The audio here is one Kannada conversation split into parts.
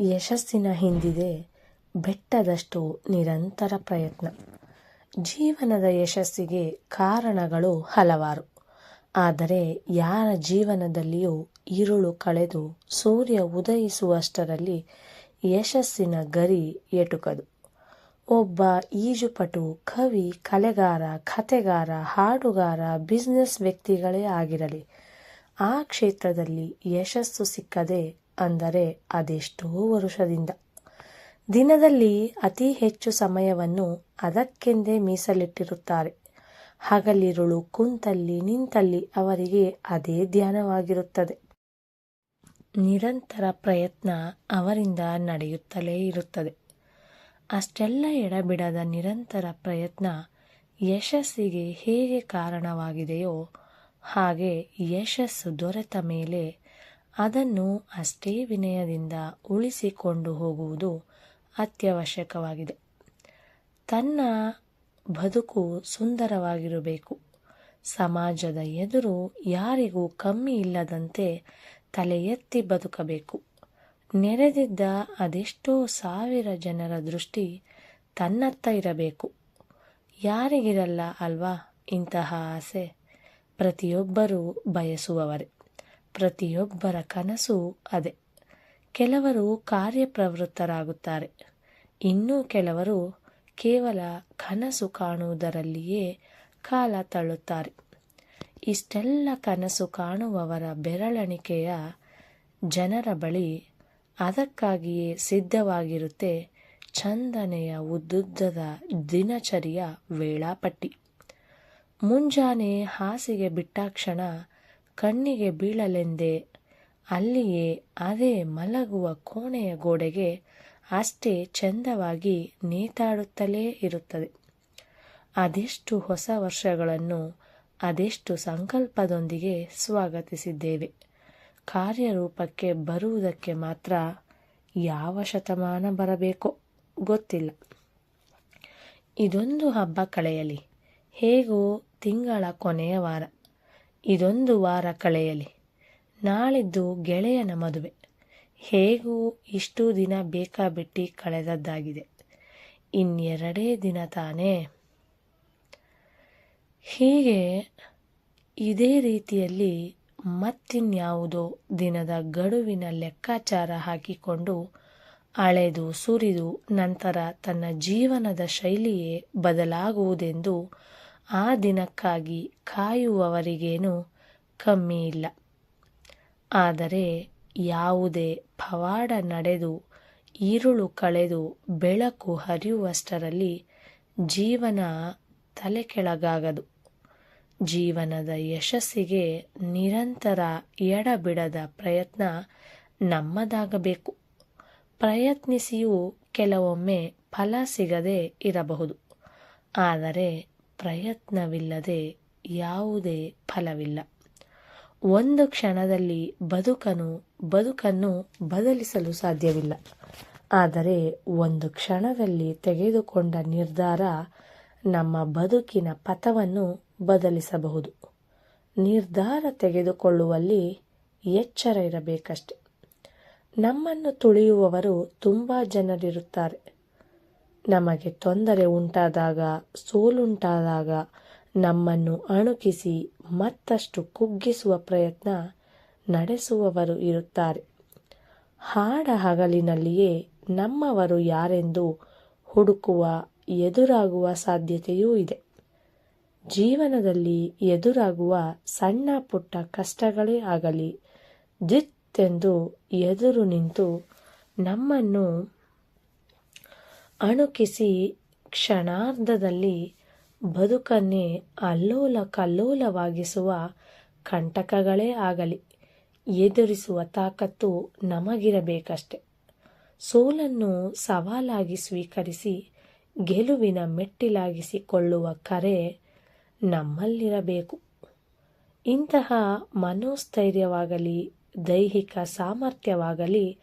ಯಶಸ್ಸಿನ ಹಿಂದಿದೆ ಬೆಟ್ಟದಷ್ಟು ನಿರಂತರ ಪ್ರಯತ್ನ. ಜೀವನದ ಯಶಸ್ಸಿಗೆ ಕಾರಣಗಳು ಹಲವಾರು. ಆದರೆ ಯಾರ ಜೀವನದಲ್ಲಿಯೂ ഇരുಳು ಕಳೆದು ಸೂರ್ಯ ಉದಯಿಸುವಷ್ಟರಲ್ಲಿ ಯಶಸ್ಸಿನ ಗರಿ ಎಟುಕದು. ಒಬ್ಬ ಈಜುಪಟು, ಕವಿ, ಕಲೆಗಾರ, ಕಥೆಗಾರ, ಹಾಡುಗಾರ ಬಿಸ್ನೆಸ್ ವ್ಯಕ್ತಿಗಳೇ ಆಗಿರಲಿ, ಆ ಕ್ಷೇತ್ರದಲ್ಲಿ ಯಶಸ್ಸು ಸಿಕ್ಕದೆ ಅಂದರೆ ಅದೆಷ್ಟೋ ವರುಷದಿಂದ. ದಿನದಲ್ಲಿ ಅತಿ ಹೆಚ್ಚು ಸಮಯವನ್ನು ಅದಕ್ಕೆಂದೇ ಮೀಸಲಿಟ್ಟಿರುತ್ತಾರೆ. ಹಗಲಿರುಳು ಕುಂತಲ್ಲಿ ನಿಂತಲ್ಲಿ ಅವರಿಗೆ ಅದೇ ಧ್ಯಾನವಾಗಿರುತ್ತದೆ. ನಿರಂತರ ಪ್ರಯತ್ನ ಅವರಿಂದ ನಡೆಯುತ್ತಲೇ ಇರುತ್ತದೆ. ಅಷ್ಟೆಲ್ಲ ಎಡಬಿಡದ ನಿರಂತರ ಪ್ರಯತ್ನ ಯಶಸ್ಸಿಗೆ ಹೇಗೆ ಕಾರಣವಾಗಿದೆಯೋ ಹಾಗೆ ಯಶಸ್ಸು ದೊರೆತ ಮೇಲೆ ಅದನ್ನು ಅಷ್ಟೇ ವಿನಯದಿಂದ ಉಳಿಸಿಕೊಂಡು ಹೋಗುವುದು ಅತ್ಯವಶ್ಯಕವಾಗಿದೆ. ತನ್ನ ಬದುಕು ಸುಂದರವಾಗಿರಬೇಕು. ಸಮಾಜದ ಎದುರು ಯಾರಿಗೂ ಕಮ್ಮಿ ಇಲ್ಲದಂತೆ ತಲೆ ಎತ್ತಿ ಬದುಕಬೇಕು. ನೆರೆದಿದ್ದ ಅದೆಷ್ಟೋ ಸಾವಿರ ಜನರ ದೃಷ್ಟಿ ತನ್ನತ್ತ ಇರಬೇಕು. ಯಾರಿಗಿರಲ್ಲ ಅಲ್ವಾ ಇಂತಹ ಆಸೆ? ಪ್ರತಿಯೊಬ್ಬರೂ ಬಯಸುವವರೇ. ಪ್ರತಿಯೊಬ್ಬರ ಕನಸು ಅದೇ. ಕೆಲವರು ಕಾರ್ಯಪ್ರವೃತ್ತರಾಗುತ್ತಾರೆ. ಇನ್ನೂ ಕೆಲವರು ಕೇವಲ ಕನಸು ಕಾಣುವುದರಲ್ಲಿಯೇ ಕಾಲ ತಳ್ಳುತ್ತಾರೆ. ಇಷ್ಟೆಲ್ಲ ಕನಸು ಕಾಣುವವರ ಬೆರಳೆಣಿಕೆಯ ಜನರ ಬಳಿ ಅದಕ್ಕಾಗಿಯೇ ಸಿದ್ಧವಾಗಿರುತ್ತೆ ಚಂದನೆಯ ಉದ್ದುದ್ದದ ದಿನಚರಿಯ ವೇಳಾಪಟ್ಟಿ. ಮುಂಜಾನೆ ಹಾಸಿಗೆ ಬಿಟ್ಟಾಕ್ಷಣ ಕಣ್ಣಿಗೆ ಬೀಳಲೆಂದೇ ಅಲ್ಲಿಯೇ ಅದೇ ಮಲಗುವ ಕೋಣೆಯ ಗೋಡೆಗೆ ಅಷ್ಟೇ ಚೆಂದವಾಗಿ ನೇತಾಡುತ್ತಲೇ ಇರುತ್ತದೆ. ಅದೆಷ್ಟು ಹೊಸ ವರ್ಷಗಳನ್ನು, ಅದೆಷ್ಟು ಸಂಕಲ್ಪದೊಂದಿಗೆ ಸ್ವಾಗತಿಸಿದ್ದೇವೆ. ಕಾರ್ಯರೂಪಕ್ಕೆ ಬರುವುದಕ್ಕೆ ಮಾತ್ರ ಯಾವ ಶತಮಾನ ಬರಬೇಕೋ ಗೊತ್ತಿಲ್ಲ. ಇದೊಂದು ಹಬ್ಬ ಕಳೆಯಲಿ. ಹೇಗೋ ತಿಂಗಳ ಕೊನೆಯ ವಾರ. ಇದೊಂದು ವಾರ ಕಳೆಯಲಿ. ನಾಳಿದ್ದು ಗೆಳೆಯನ ಮದುವೆ. ಹೇಗೂ ಇಷ್ಟು ದಿನ ಬೇಕಾಬಿಟ್ಟಿ ಕಳೆದದ್ದಾಗಿದೆ. ಇನ್ನೆರಡೇ ದಿನ ತಾನೇ. ಹೀಗೆ ಇದೇ ರೀತಿಯಲ್ಲಿ ಮತ್ತಿನ್ಯಾವುದೋ ದಿನದ ಗಡುವಿನ ಲೆಕ್ಕಾಚಾರ ಹಾಕಿಕೊಂಡು ಅಳೆದು ಸುರಿದು ನಂತರ ತನ್ನ ಜೀವನದ ಶೈಲಿಯೇ ಬದಲಾಗುವುದೆಂದು ಆ ದಿನಕ್ಕಾಗಿ ಕಾಯುವವರಿಗೇನು ಕಮ್ಮಿ ಇಲ್ಲ. ಆದರೆ ಯಾವುದೇ ಪವಾಡ ನಡೆದು ಈರುಳು ಕಳೆದು ಬೆಳಕು ಹರಿಯುವಷ್ಟರಲ್ಲಿ ಜೀವನ ತಲೆ ಕೆಳಗಾಗದು ಜೀವನದ ಯಶಸ್ಸಿಗೆ ನಿರಂತರ ಎಡಬಿಡದ ಪ್ರಯತ್ನ ನಮ್ಮದಾಗಬೇಕು. ಪ್ರಯತ್ನಿಸಿಯೂ ಕೆಲವೊಮ್ಮೆ ಫಲ ಸಿಗದೇ ಇರಬಹುದು. ಆದರೆ ಪ್ರಯತ್ನವಿಲ್ಲದೆ ಯಾವುದೇ ಫಲವಿಲ್ಲ. ಒಂದು ಕ್ಷಣದಲ್ಲಿ ಬದುಕನು ಬದುಕನ್ನು ಬದಲಿಸಲು ಸಾಧ್ಯವಿಲ್ಲ. ಆದರೆ ಒಂದು ಕ್ಷಣದಲ್ಲಿ ತೆಗೆದುಕೊಂಡ ನಿರ್ಧಾರ ನಮ್ಮ ಬದುಕಿನ ಪಥವನ್ನು ಬದಲಿಸಬಹುದು. ನಿರ್ಧಾರ ತೆಗೆದುಕೊಳ್ಳುವಲ್ಲಿ ಎಚ್ಚರ ಇರಬೇಕಷ್ಟೆ. ನಮ್ಮನ್ನು ತುಳಿಯುವವರು ತುಂಬ ಜನರಿರುತ್ತಾರೆ. ನಮಗೆ ತೊಂದರೆ ಉಂಟಾದಾಗ, ಸೋಲುಂಟಾದಾಗ ನಮ್ಮನ್ನು ಅಣುಕಿಸಿ ಮತ್ತಷ್ಟು ಕುಗ್ಗಿಸುವ ಪ್ರಯತ್ನ ನಡೆಸುವವರು ಇರುತ್ತಾರೆ. ಹಾಡ ಹಗಲಿನಲ್ಲಿಯೇ ನಮ್ಮವರು ಯಾರೆಂದು ಹುಡುಕುವ, ಎದುರಾಗುವ ಸಾಧ್ಯತೆಯೂ ಇದೆ. ಜೀವನದಲ್ಲಿ ಎದುರಾಗುವ ಸಣ್ಣ ಪುಟ್ಟ ಕಷ್ಟಗಳೇ ಆಗಲಿ ಜಿತ್ತೆಂದು ಎದುರು ನಿಂತು ನಮ್ಮನ್ನು ಅಣುಕಿಸಿ ಕ್ಷಣಾರ್ಧದಲ್ಲಿ ಬದುಕನ್ನೇ ಅಲ್ಲೋಲ ಕಲ್ಲೋಲವಾಗಿಸುವ ಕಂಟಕಗಳೇ ಆಗಲಿ, ಎದುರಿಸುವ ತಾಕತ್ತು ನಮಗಿರಬೇಕಷ್ಟೆ. ಸೋಲನ್ನು ಸವಾಲಾಗಿ ಸ್ವೀಕರಿಸಿ, ಗೆಲುವಿನ ಮೆಟ್ಟಿಲಾಗಿಸಿಕೊಳ್ಳುವ ಕರೆ ನಮ್ಮಲ್ಲಿರಬೇಕು. ಇಂತಹ ಮನೋಸ್ಥೈರ್ಯವಾಗಲಿ, ದೈಹಿಕ ಸಾಮರ್ಥ್ಯವಾಗಲಿ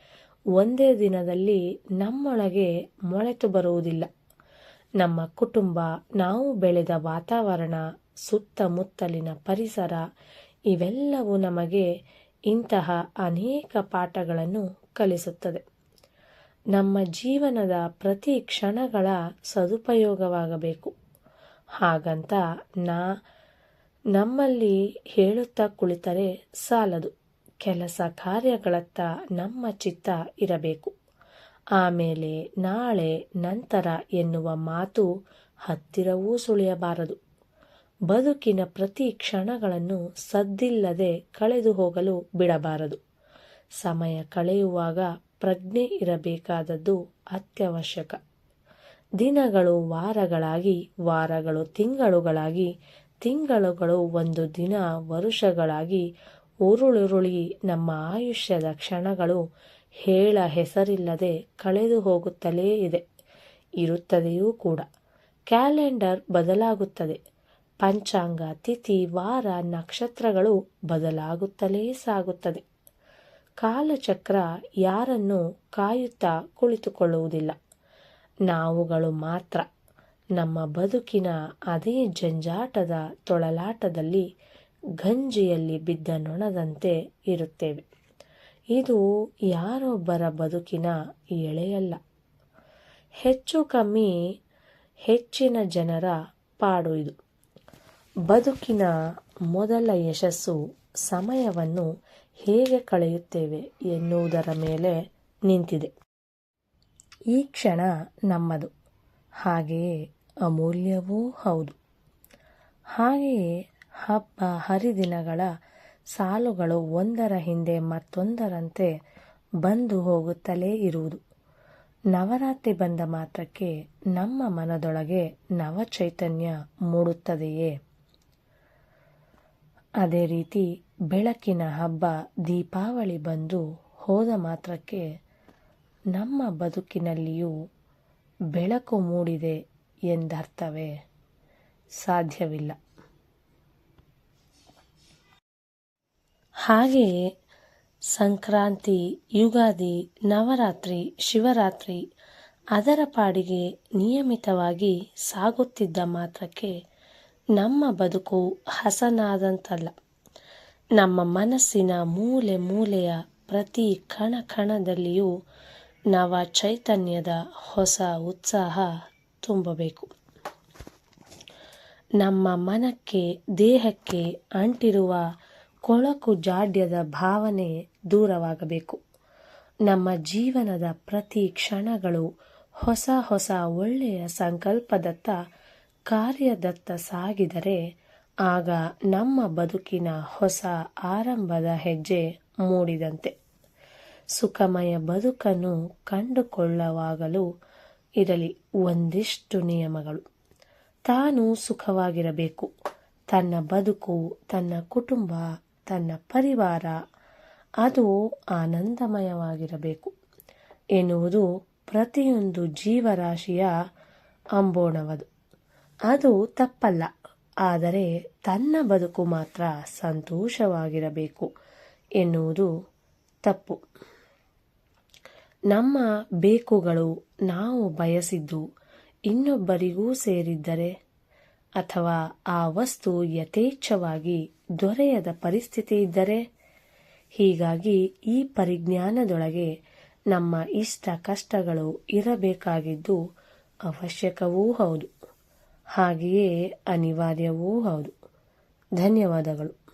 ಒಂದೇ ದಿನದಲ್ಲಿ ನಮ್ಮೊಳಗೆ ಮೊಳೆತು ಬರುವುದಿಲ್ಲ. ನಮ್ಮ ಕುಟುಂಬ, ನಾವು ಬೆಳೆದ ವಾತಾವರಣ, ಸುತ್ತಮುತ್ತಲಿನ ಪರಿಸರ, ಇವೆಲ್ಲವೂ ನಮಗೆ ಇಂತಹ ಅನೇಕ ಪಾಠಗಳನ್ನು ಕಲಿಸುತ್ತದೆ. ನಮ್ಮ ಜೀವನದ ಪ್ರತಿ ಕ್ಷಣಗಳ ಸದುಪಯೋಗವಾಗಬೇಕು. ಹಾಗಂತ ನಾ ನಮ್ಮಲ್ಲಿ ಹೇಳುತ್ತಾ ಕುಳಿತರೆ ಸಾಲದು. ಕೆಲಸ ಕಾರ್ಯಗಳತ್ತ ನಮ್ಮ ಚಿತ್ತ ಇರಬೇಕು. ಆಮೇಲೆ ನಾಳೆ ನಂತರ ಎನ್ನುವ ಮಾತು ಹತ್ತಿರವೂ ಸುಳಿಯಬಾರದು. ಬದುಕಿನ ಪ್ರತಿ ಕ್ಷಣಗಳನ್ನು ಸದ್ದಿಲ್ಲದೆ ಕಳೆದು ಹೋಗಲು ಬಿಡಬಾರದು. ಸಮಯ ಕಳೆಯುವಾಗ ಪ್ರಜ್ಞೆ ಇರಬೇಕಾದದ್ದು ಅತ್ಯವಶ್ಯಕ. ದಿನಗಳು ವಾರಗಳಾಗಿ, ವಾರಗಳು ತಿಂಗಳುಗಳಾಗಿ, ತಿಂಗಳುಗಳು ಒಂದು ದಿನ, ವರುಷಗಳಾಗಿ ಉರುಳುರುಳಿ ನಮ್ಮ ಆಯುಷ್ಯದ ಕ್ಷಣಗಳು ಹೇಳ ಹೆಸರಿಲ್ಲದೆ ಕಳೆದು ಹೋಗುತ್ತಲೇ ಇದೆ. ಇರುತ್ತದೆಯೂ ಕೂಡ. ಕ್ಯಾಲೆಂಡರ್ ಬದಲಾಗುತ್ತದೆ. ಪಂಚಾಂಗ, ತಿಥಿ, ವಾರ, ನಕ್ಷತ್ರಗಳು ಬದಲಾಗುತ್ತಲೇ ಸಾಗುತ್ತದೆ. ಕಾಲಚಕ್ರ ಯಾರನ್ನು ಕಾಯುತ್ತಾ ಕುಳಿತುಕೊಳ್ಳುವುದಿಲ್ಲ. ನಾವುಗಳು ಮಾತ್ರ. ನಮ್ಮ ಬದುಕಿನ ಅದೇ ಜಂಜಾಟದ ತೊಳಲಾಟದಲ್ಲಿ ಗಂಜಿಯಲ್ಲಿ ಬಿದ್ದ ನೊಣದಂತೆ ಇರುತ್ತೇವೆ. ಇದು ಯಾರೊಬ್ಬರ ಬದುಕಿನ ಎಳೆಯಲ್ಲ. ಹೆಚ್ಚು ಕಮ್ಮಿ ಹೆಚ್ಚಿನ ಜನರ ಪಾಡು ಇದು. ಬದುಕಿನ ಮೊದಲ ಯಶಸ್ಸು ಸಮಯವನ್ನು ಹೇಗೆ ಕಳೆಯುತ್ತೇವೆ ಎನ್ನುವುದರ ಮೇಲೆ ನಿಂತಿದೆ. ಈ ಕ್ಷಣ ನಮ್ಮದು. ಹಾಗೆಯೇ ಅಮೂಲ್ಯವೂ ಹೌದು. ಹಾಗೆಯೇ ಹಬ್ಬ ಹರಿದಿನಗಳ ಸಾಲುಗಳು ಒಂದರ ಹಿಂದೆ ಮತ್ತೊಂದರಂತೆ ಬಂದು ಹೋಗುತ್ತಲೇ ಇರುವುದು. ನವರಾತ್ರಿ ಬಂದ ಮಾತ್ರಕ್ಕೆ ನಮ್ಮ ಮನದೊಳಗೆ ನವ ಚೈತನ್ಯ ಮೂಡುತ್ತದೆಯೇ? ಅದೇ ರೀತಿ ಬೆಳಕಿನ ಹಬ್ಬ ದೀಪಾವಳಿ ಬಂದು ಹೋದ ಮಾತ್ರಕ್ಕೆ ನಮ್ಮ ಬದುಕಿನಲ್ಲಿಯೂ ಬೆಳಕು ಮೂಡಿದೆ ಎಂದರ್ಥವೇ ಸಾಧ್ಯವಿಲ್ಲ. ಹಾಗೆಯೇ ಸಂಕ್ರಾಂತಿ, ಯುಗಾದಿ, ನವರಾತ್ರಿ, ಶಿವರಾತ್ರಿ ಅದರ ಪಾಡಿಗೆ ನಿಯಮಿತವಾಗಿ ಸಾಗುತ್ತಿದ್ದ ಮಾತ್ರಕ್ಕೆ ನಮ್ಮ ಬದುಕು ಹಸನಾದಂತಲ್ಲ. ನಮ್ಮ ಮನಸ್ಸಿನ ಮೂಲೆ ಮೂಲೆಯ ಪ್ರತಿ ಕಣ ಕಣದಲ್ಲಿಯೂ ನವ ಚೈತನ್ಯದ ಹೊಸ ಉತ್ಸಾಹ ತುಂಬಬೇಕು. ನಮ್ಮ ಮನಕ್ಕೆ, ದೇಹಕ್ಕೆ ಅಂಟಿರುವ ಕೊಳಕು ಜಾಡ್ಯದ ಭಾವನೆ ದೂರವಾಗಬೇಕು. ನಮ್ಮ ಜೀವನದ ಪ್ರತಿ ಕ್ಷಣಗಳು ಹೊಸ ಹೊಸ ಒಳ್ಳೆಯ ಸಂಕಲ್ಪದತ್ತ ಕಾರ್ಯದತ್ತ ಸಾಗಿದರೆ ಆಗ ನಮ್ಮ ಬದುಕಿನ ಹೊಸ ಆರಂಭದ ಹೆಜ್ಜೆ ಮೂಡಿದಂತೆ. ಸುಖಮಯ ಬದುಕನ್ನು ಕಂಡುಕೊಳ್ಳವಾಗಲು ಇರಲಿ ಒಂದಿಷ್ಟು ನಿಯಮಗಳು. ತಾನು ಸುಖವಾಗಿರಬೇಕು. ತನ್ನ ಬದುಕು, ತನ್ನ ಕುಟುಂಬ ತನ್ನ ಪರಿವಾರ. ಅದು ಆನಂದಮಯವಾಗಿರಬೇಕು. ಎನ್ನುವುದು ಪ್ರತಿಯೊಂದು ಜೀವರಾಶಿಯ ಅಂಬೋಣವದು. ಅದು ತಪ್ಪಲ್ಲ. ಆದರೆ ತನ್ನ ಬದುಕು ಮಾತ್ರ ಸಂತೋಷವಾಗಿರಬೇಕು ಎನ್ನುವುದು ತಪ್ಪು. ನಮ್ಮ ಬೇಕುಗಳು ನಾವು ಬಯಸಿದ್ದು ಇನ್ನೊಬ್ಬರಿಗೂ ಸೇರಿದ್ದರೆ ಅಥವಾ ಆ ವಸ್ತು ಯಥೇಚ್ಛವಾಗಿ ದೊರೆಯದ ಪರಿಸ್ಥಿತಿ ಇದ್ದರೆ ಹೀಗಾಗಿ ಈ ಪರಿಜ್ಞಾನದೊಳಗೆ ನಮ್ಮ ಇಷ್ಟ ಕಷ್ಟಗಳು ಇರಬೇಕಾಗಿದ್ದು ಅವಶ್ಯಕವೂ ಹೌದು. ಹಾಗೆಯೇ ಅನಿವಾರ್ಯವೂ ಹೌದು. ಧನ್ಯವಾದಗಳು.